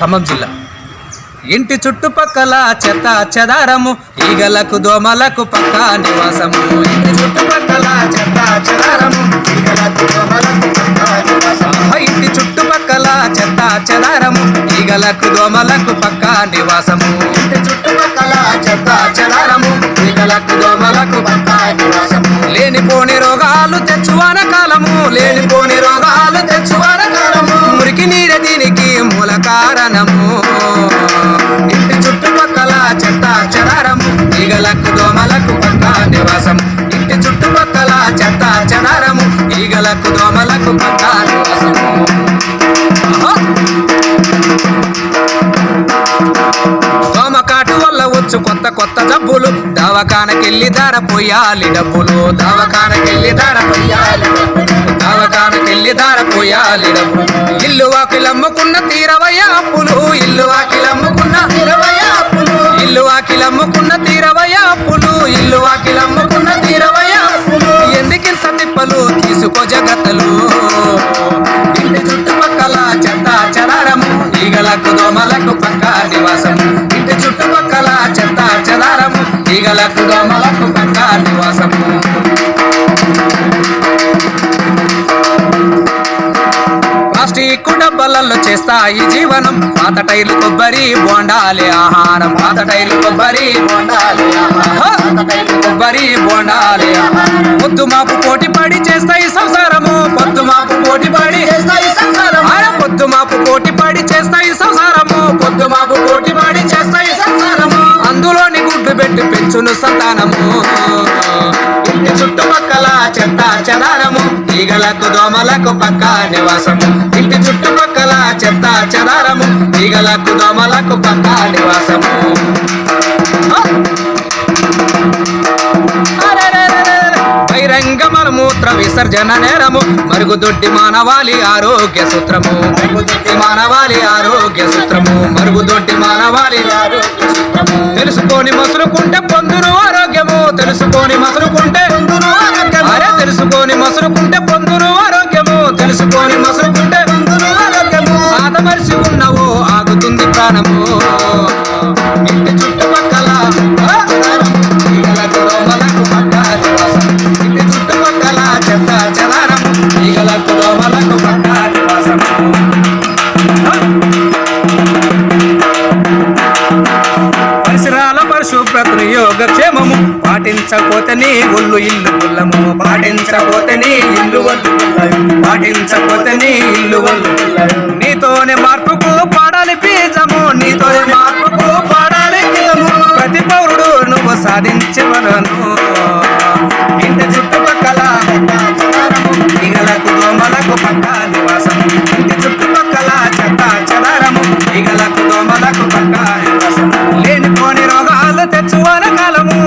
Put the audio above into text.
ఖమ్మం జిల్లా. ఇంటి చుట్టుపక్కల చెత్త చెదారము ఈగలకు దోమలకు పక్క నివాసము. ఇంటి చుట్టుపక్కల చెత్త చెదారము ఈగలకు దోమలకు పక్క నివాసము. ఇంటి చుట్టుపక్కల చెత్త చెదారము ఈగలకు దోమలకు పక్క నివాసము. కొత్త డబ్బులు దవాఖానకెళ్ళి ధర పోయాలి డబ్బులు. దవాఖానకెళ్ళి ధర పోయాలి దవాఖానకెళ్ళి ధర పోయాలి డబ్బులు. ఇల్లు వాకిలమ్ముకున్న తీరవయ్య అప్పులు. ఇల్లు వాకిలమ్ముకున్న తీరవయ్య అప్పులు. ఇల్లు వాకిలమ్ముకున్న తీరవయ్య అప్పులు. ఇల్లు వాకిలమ్ముకున్న తీరవయ్య అప్పులు. ఎందుకింత తిప్పలు? తీసుకో జగత్తలు చెదారము ఈగలకు దోమలకు పక్క నివాసము. ప్లాస్టిక్ డబ్బలలో చేస్తాయి జీవనం. పాత టైర్లు కొబ్బరి బోండాలి ఆహారం. పాత టైర్లు కొబ్బరి బోండాలి ఆహారం. కొబ్బరి బోండాలి ఆహారం. పొద్దు మాపు పోటీ పడి చేస్తాయి సంసారము. పొద్దు మాపు పోటీ పడి చేస్తాయి సంసారం పొద్దు మాపు పోటీ పడి చేస్తాయి సంసారము. పొద్దు మాపు పోటీ పడి అందులోని పెట్టి పెంచును సంతానము. ఇంటి చుట్టుపక్కల చెత్త చదారము. ఈగలకు దోమలకు పక్క నివాసము. ఇంటి చుట్టుపక్కల చెత్త చదారము. ఈగలకు దోమలకు పక్క నివాసము. విసర్జన నేరము మరుగుదొడ్డి మానవాళి ఆరోగ్య సూత్రము. మరుగుదొడ్డి మానవాళి ఆరోగ్య సూత్రము మరుగుదొడ్డి మానవాళి ఆరోగ్య సూత్రము. తెలుసుకొని మసులుకుంటే పొందును ఆరోగ్యము తెలుసుకొని మసులుకుంటే అరే తెలుసుకొని మసులుకుంటే పొందును ఆరోగ్యము తెలుసుకొని మసులు పరిశుభ్రతను యోగక్షేమము పాటించకపోతే నీ ఒళ్ళు ఇల్లు గుల్లము పాటించకపోతే నీ ఇల్లు పాటించకపోతే నీ ఇల్లు నీతోనే మార్పుకు పాడాలి బీజము. నీతోనే మార్పుకు పాడాలి బీజము ప్రతి పౌరుడు నువ్వు సాధించవలను. ఇంటి చుట్టుపక్కల ఈగలకు దోమలకు పక్క నివాసము చూవన కాలము